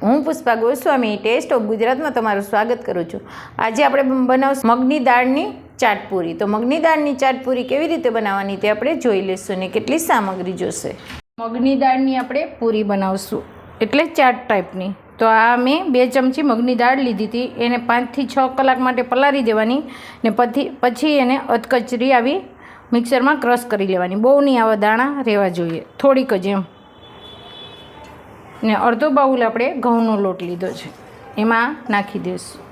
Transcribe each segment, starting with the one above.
હું Pushpa Goswami test of ગુજરાતમાં તમારું સ્વાગત કરું છું. આજે આપણે બનાવશું મગની દાળની ચાટપુરી તો મગની દાળની ચાટપુરી કેવી રીતે બનાવવાની તે આપણે જોઈ લઈશું ને કેટલી સામગ્રી જોશે. મગની દાળની આપણે પૂરી બનાવશું, એટલે ચાટ ટાઈપની. તો આ મેં બે ચમચી મગની દાળ લીધી હતી, એને પાંચથી છ કલાક માટે પલાળી દેવાની ને પછી પછી એને અધકચરી આવી મિક્સરમાં ક્રશ કરી લેવાની. બહુ નહીં, આવા દાણા રહેવા જોઈએ, થોડીક જ એમ. ને અડધો બાઉલ આપણે ઘઉંનો લોટ લીધો છે. એમાં નાખી દઈશું.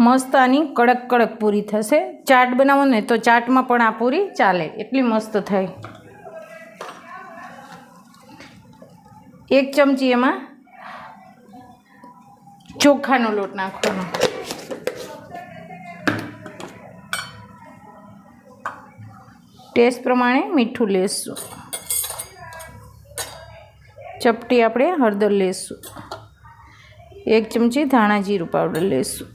મસ્ત આની કડક કડક પૂરી થશે. ચાટ બનાવો ને તો ચાટમાં પણ આ પૂરી ચાલે. એટલી મસ્ત થાય એક ચમચી એમાં ચોખાનો લોટ નાખવાનો. ટેસ્ટ પ્રમાણે મીઠું લેશું. ચપટી આપણે હળદર લેશું. એક ચમચી ધાણા જીરું પાવડર લેશું.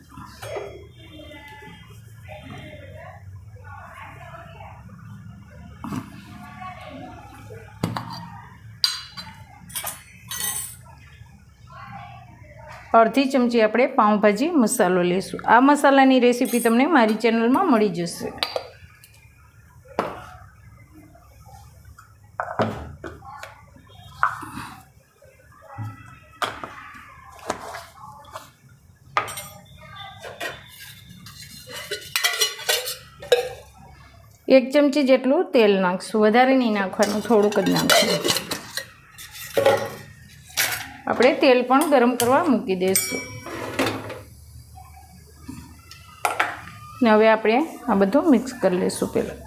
અડધી ચમચી આપણે પાઉંભાજી મસાલો લેશું. આ મસાલાની રેસીપી તમને મારી ચેનલમાં મળી જશે. એક ચમચી જેટલું તેલ નાખશું. વધારે નહીં નાખવાનું, થોડુંક જ નાખવાનું આપણે તેલ પણ ગરમ કરવા મૂકી દઈશું. ને હવે આપણે આ બધું મિક્સ કરી લઈશું પહેલાં.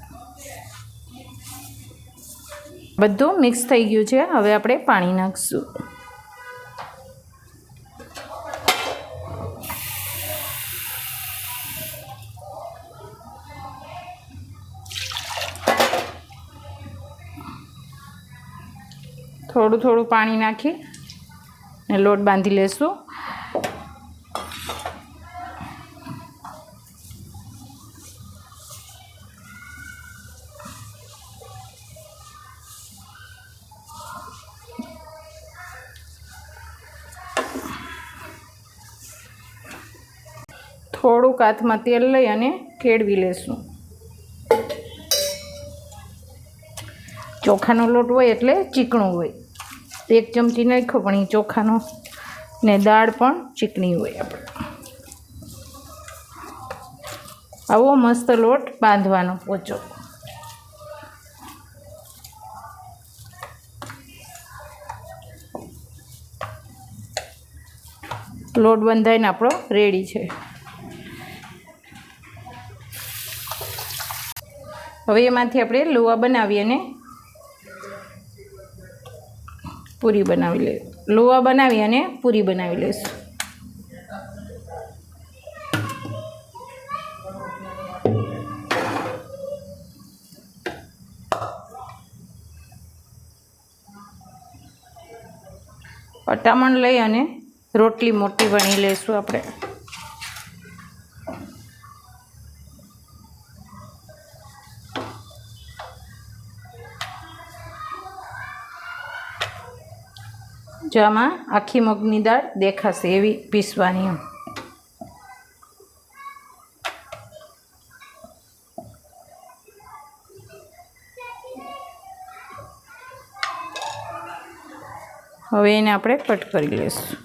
બધું મિક્સ થઈ ગયું છે. હવે આપણે પાણી નાખીશું. થોડું થોડું પાણી નાખી ને લોટ બાંધી લેશું. થોડુંક હાથમાં તેલ લઈ અને કેળવી લેશું. ચોખાનો લોટ હોય એટલે ચીકણું હોય. એક ચમચી નાખ્યો, પણ એ ચોખાનો. ને દાળ પણ ચીકણી હોય આપણે. આવો મસ્ત લોટ બાંધવાનો, પોચો. લોટ બંધાઈને આપણો રેડી છે. હવે એમાંથી આપણે લોવા બનાવી અને પૂરી બનાવી લે. લોવા બનાવી અને પૂરી બનાવી લઈશું. પટામણ લઈ અને રોટલી મોટી વણી લઈશું આપણે. જો આખી મગની દાળ દેખાશે એવી પીસવાની હવે એને આપણે કટ કરી લઈશું.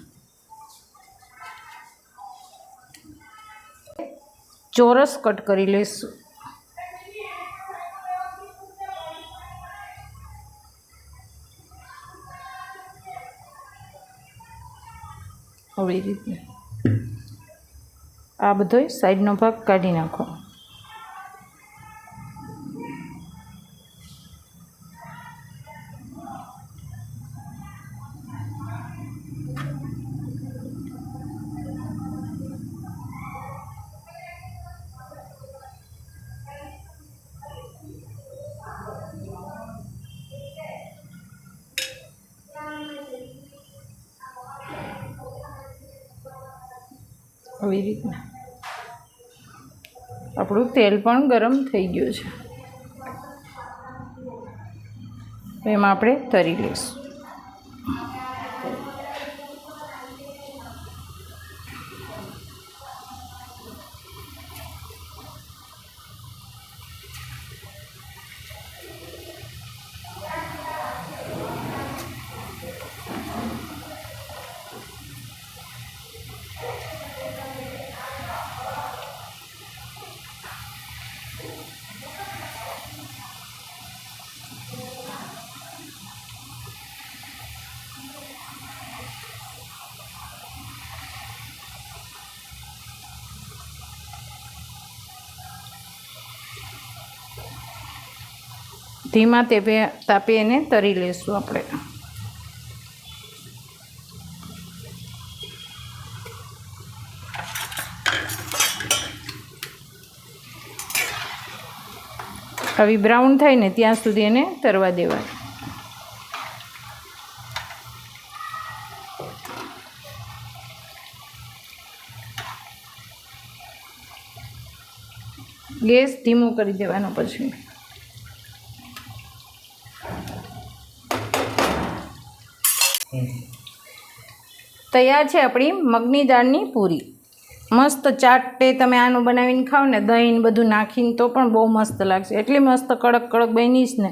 ચોરસ કટ કરી લઈશું. આવી રીતે. આ બધો સાઈડનો ભાગ કાઢી નાખો. આવી રીતના. આપણું તેલ પણ ગરમ થઈ ગયું છે. એમાં આપણે તરી લઈશું. ધીમા તેપે તાપે એને તરી લઈશું આપણે. આવી બ્રાઉન થાય ને ત્યાં સુધી એને તરવા દેવાય. ગેસ ધીમો કરી દેવાનો પછી. તૈયાર છે આપણી મગની દાળની પૂરી. મસ્ત ચાટે તમે આનું બનાવીને ખાઓ ને દહીં બધું નાખીને તો પણ બહુ મસ્ત લાગશે. એટલી મસ્ત કડક કડક બનીશ ને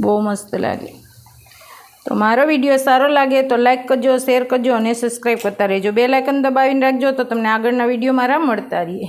બહુ મસ્ત લાગે. તો મારો વીડિયો સારો લાગે તો લાઈક કરજો શેર કરજો અને સબસ્ક્રાઈબ કરતા રહેજો. બે લાઇકન દબાવીને રાખજો તો તમને આગળના વીડિયો મારા મળતા રહીએ.